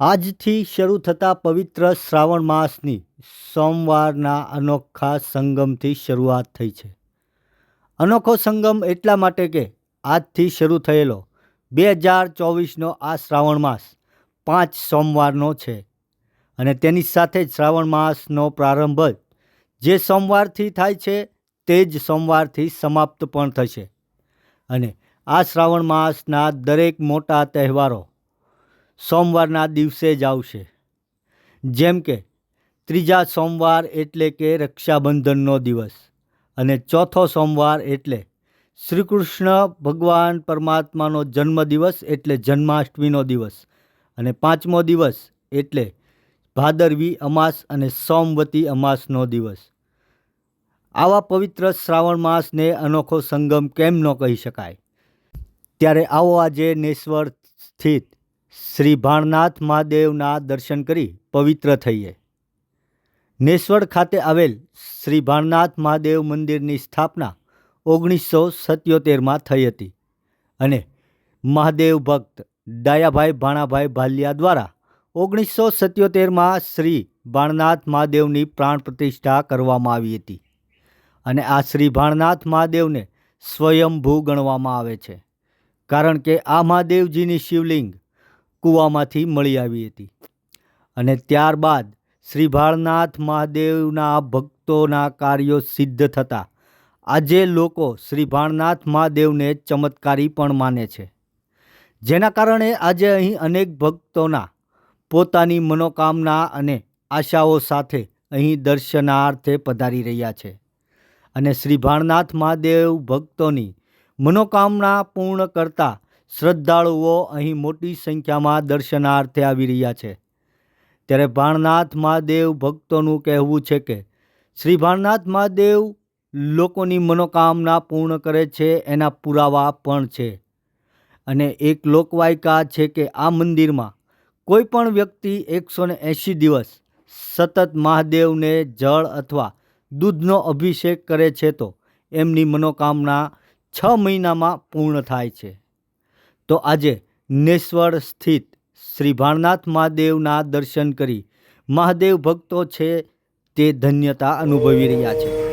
આજથી શરૂ થતા પવિત્ર શ્રાવણ માસની સોમવારના અનોખા સંગમથી શરૂઆત થઈ છે. અનોખો સંગમ એટલા માટે કે આજથી શરૂ થયેલો બે હજાર ચોવીસનો આ શ્રાવણ માસ પાંચ સોમવારનો છે અને તેની સાથે જ શ્રાવણ માસનો પ્રારંભ જ સોમવારથી થાય છે તે જ સોમવારથી સમાપ્ત પણ થશે. અને આ શ્રાવણ માસના દરેક મોટા તહેવારો સોમવારના દિવસે જ આવશે. જેમ કે, ત્રીજા સોમવાર એટલે કે રક્ષાબંધનનો દિવસ અને ચોથો સોમવાર એટલે શ્રી કૃષ્ણ ભગવાન પરમાત્માનો જન્મદિવસ એટલે જન્માષ્ટમીનો દિવસ અને પાંચમો દિવસ એટલે ભાદરવી અમાસ અને સોમવતી અમાસનો દિવસ. આવા પવિત્ર શ્રાવણ માસને અનોખો સંગમ કેમ ન કહી શકાય? ત્યારે આવો આજે નેશ્વર સ્થિત શ્રી ભાણનાથ મહાદેવના દર્શન કરી પવિત્ર થઈએ. નેશ્વર ખાતે આવેલ શ્રી ભાણનાથ મહાદેવ મંદિરની સ્થાપના ઓગણીસો સત્યોતેરમાં થઈ હતી અને મહાદેવ ભક્ત ડાયાભાઈ ભાણાભાઈ ભાલિયા દ્વારા ઓગણીસો સત્યોતેરમાં શ્રી ભાણનાથ મહાદેવની પ્રાણ પ્રતિષ્ઠા કરવામાં આવી હતી અને આ શ્રી ભાણનાથ મહાદેવને સ્વયંભૂ ગણવામાં આવે છે. કારણ કે આ મહાદેવજીની શિવલિંગ કૂવામાંથી મળી આવી હતી. અને ત્યારબાદ શ્રી ભાળનાથ મહાદેવના ભક્તોના કાર્યો સિદ્ધ થતા. આજે લોકો શ્રી ભાળનાથ મહાદેવને ચમત્કારી પણ માને છે. જેના કારણે આજે અહીં અનેક ભક્તોના પોતાની મનોકામના અને આશાઓ સાથે અહીં દર્શનાર્થે પધારી રહ્યા છે. અને શ્રી ભાણનાથ મહાદેવ ભક્તોની મનોકામના પૂર્ણ કરતા શ્રદ્ધાળુઓ અહીં મોટી સંખ્યામાં દર્શનાર્થે આવી રહ્યા છે. ત્યારે ભાણનાથ મહાદેવ ભક્તોનું કહેવું છે કે, શ્રી ભાણનાથ મહાદેવ લોકોની મનોકામના પૂર્ણ કરે છે, એના પુરાવા પણ છે. અને એક લોકવાયકા છે કે, આ મંદિરમાં કોઈ પણ વ્યક્તિ એકસો ને એંશી દિવસ સતત મહાદેવને જળ અથવા દૂધનો અભિષેક કરે છે તો એમની મનોકામના છ મહિનામાં પૂર્ણ થાય છે. તો આજે નેશ્વર સ્થિત શ્રી ભાણનાથ મહાદેવના દર્શન કરી મહાદેવ ભક્તો છે તે ધન્યતા અનુભવી રહ્યા છે.